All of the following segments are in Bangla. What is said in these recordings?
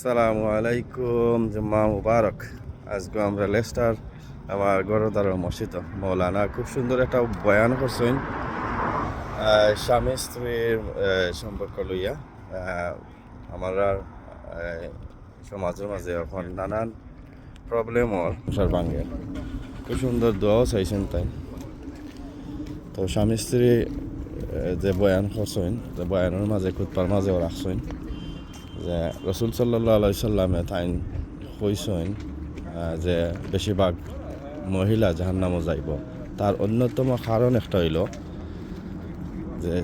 আসসালামু আলাইকুম, জুম্মা মুবারক। আজকে আমরা লেস্টার, আমার গরদার মসজিদ। মৌলানা খুব সুন্দর একটা বয়ান করছেন। স্বামী স্ত্রীর সম্পর্ক লইয়া। আমরা সমাজের মাঝে এখন নানান প্রবলেমর সংসার ভাঙে। খুব সুন্দর দোয়াও চাইছেন তাই। তো স্বামী স্ত্রী যে বয়ান করছেন, যে বয়ানের মাঝে খুদপার মাঝেও রাখছেন। যে রসুল সাল্লাহ আলাই সাল্লামে তাইন কইসইন যে বেশিরভাগ মহিলা জাহান্নামও যাইব। তার অন্যতম কারণ একটা হইল যে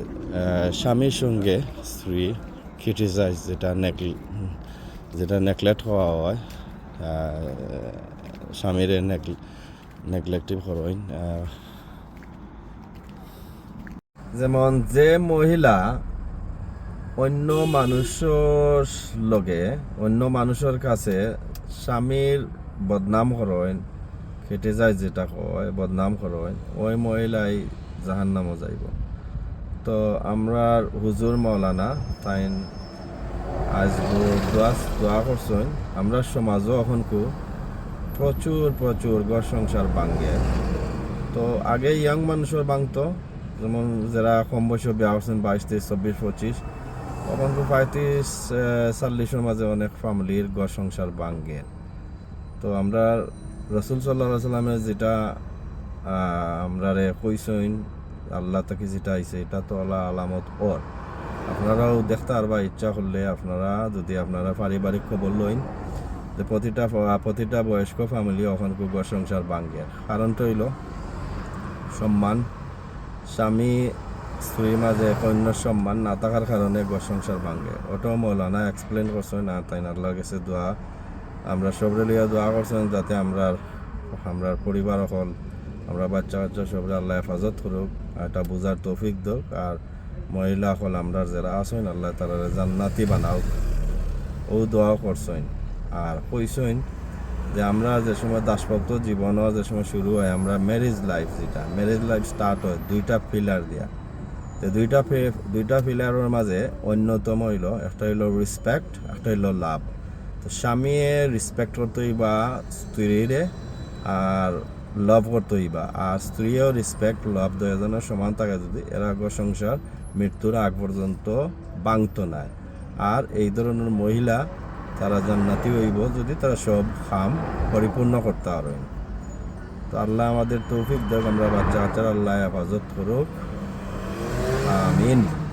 স্বামীর সঙ্গে স্ত্রী ক্রিটিসাইজ যেটা নেকল যেটা নেকলেক্ট হওয়া হয় স্বামীরে নেকল নেগলেক্টিভ করেন যেমন যে মহিলা অন্য মানুষের লগে, অন্য মানুষের কাছে স্বামীর বদনাম করেন খেটে যায় যেটা কয়, বদনাম করেন ওই মহিলাই জাহান নামও যাইব। তো আমরা হুজুর মৌলানা তাইন আজ দোয়া করছেন আমরা সমাজও এখন খুব প্রচুর প্রচুর ঘর সংসার ভাঙ্গে তো আগে ইয়াং মানুষের ভাঙতো যেমন যারা কম বয়সে বিয়া করছেন বাইশ তেইশ চব্বিশ পঁচিশ তো পঁয়ত্রিশ চল্লিশের মাঝে অনেক ফ্যামিলির ঘর সংসার ভাঙ্গে তো আমরা রসুল সাল্লাহ সাল্লামের যেটা আমরা রে কইসইন, আল্লাহ থেকে যেটা আইছে, এটা তো আল্লাহ আলামত ওর। আপনারাও দেখতে পারবা, ইচ্ছা করলে আপনারা, যদি আপনারা পারিবারিক খবর লইন, যে প্রতিটা প্রতিটা বয়স্ক ফ্যামিলি ওখান ঘর সংসার ভাঙ্গে কারণটা হইল, সম্মান, স্বামী স্ত্রীর মাঝে কন্যা সম্মান না থাকার কারণে ঘর সংসার ভাঙ্গে। ওটাও মৌলানা এক্সপ্লেন করছেন না, তাই আল্লাহর কাছে দোয়া। আমরা সবরে লিয়া দোয়া করছেন যাতে আমরা আমরা পরিবার হল আমরা বাচ্চা কাচ্চা সবরে আল্লাহ হেফাজত করুক, এটা বুঝার তৌফিক দোক। আর মহিলা হল আমরা যারা আছেন, আল্লাহ তারা জান্নাতি বানাও। ও দোয়া করছেন। আর কইসইন যে আমরা যে সময় দাসভক্ত জীবনও যে সময় শুরু হয়, আমরা ম্যারেজ লাইফ যেটা ম্যারেজ লাইফ স্টার্ট হয়, দুইটা পিলার দিয়া। তো দুইটা দুইটা পিলারের মাঝে অন্যতম হইল, একটা হইল রেসপেক্ট একটা হইল লাভ তো স্বামীয়ে রেসপেক্ট করতেই বা স্ত্রীরে আর লাভ করতেই বা আর স্ত্রীও রেসপেক্ট লাভ দুজনের সমান থাকে যদি এরা সংসার মৃত্যুর আগ পর্যন্ত বাংত নাই আর এই ধরনের মহিলা তারা জান্নাতি হইব যদি তারা সব খাম পরিপূর্ণ করতে পারেন। তো আল্লাহ আমাদের তৌফিক দেখ আমরা বাচ্চা কাচ্চার আল্লাহ হেফাজত করুক। Amen.